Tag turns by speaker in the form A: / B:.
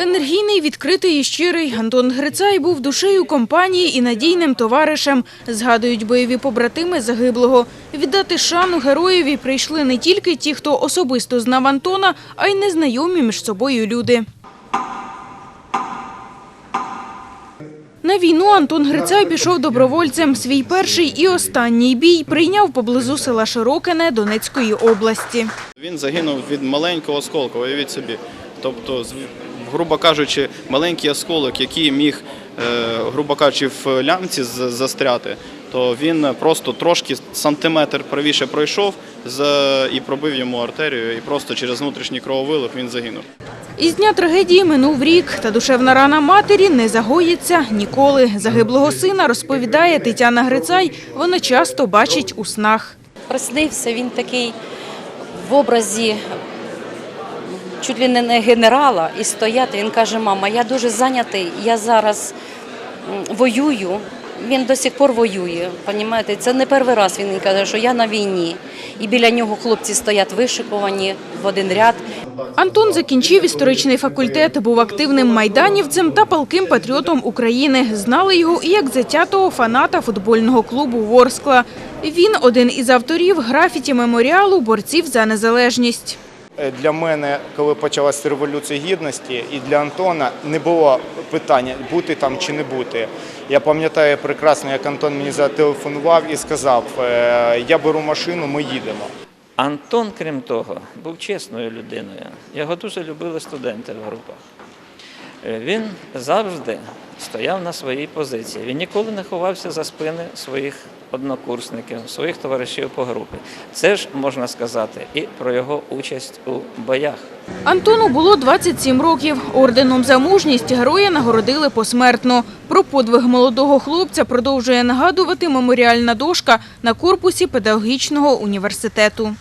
A: Енергійний, відкритий і щирий Антон Грицай був душею компанії і надійним товаришем. Згадують бойові побратими загиблого. Віддати шану героєві прийшли не тільки ті, хто особисто знав Антона, а й незнайомі між собою люди. На війну Антон Грицай пішов добровольцем. Свій перший і останній бій прийняв поблизу села Широкине Донецької області.
B: Він загинув від маленького осколка, уявіть собі. Тобто, грубо кажучи, маленький осколок, який міг, е, грубо кажучи, в лямці застряти, то він просто трошки сантиметр правіше пройшов і пробив йому артерію, і просто через внутрішній крововилив він загинув.
A: Із дня трагедії минув рік, та душевна рана матері не загоїться ніколи. Загиблого сина розповідає Тетяна Грицай. Вона часто бачить у снах.
C: Приснився він такий в образі чуть ли не генерала і стояти. Він каже: мама, я дуже зайнятий, я зараз воюю. Він до сих пор воює. Понімаєте? Це не перший раз він каже, що я на війні. І біля нього хлопці стоять вишиковані в один ряд.
A: Антон закінчив історичний факультет, був активним майданівцем та палким патріотом України. Знали його і як затятого фаната футбольного клубу Ворскла. Він один із авторів графіті меморіалу борців за незалежність.
D: Е, Для мене, коли почалася революція гідності, і для Антона не було питання бути там чи не бути. Я пам'ятаю прекрасно, як Антон мені зателефонував і сказав: е, я беру машину, ми їдемо.
E: Антон, крім того, був чесною людиною. Його дуже любили студенти в групах. Він завжди стояв на своїй позиції. Він ніколи не ховався за спини своїх однокурсників, своїх товаришів по групі. Це ж можна сказати і про його участь у боях.
A: Антону було 27 років. Орденом за мужність героя нагородили посмертно. Про подвиг молодого хлопця продовжує нагадувати меморіальна дошка на корпусі педагогічного університету.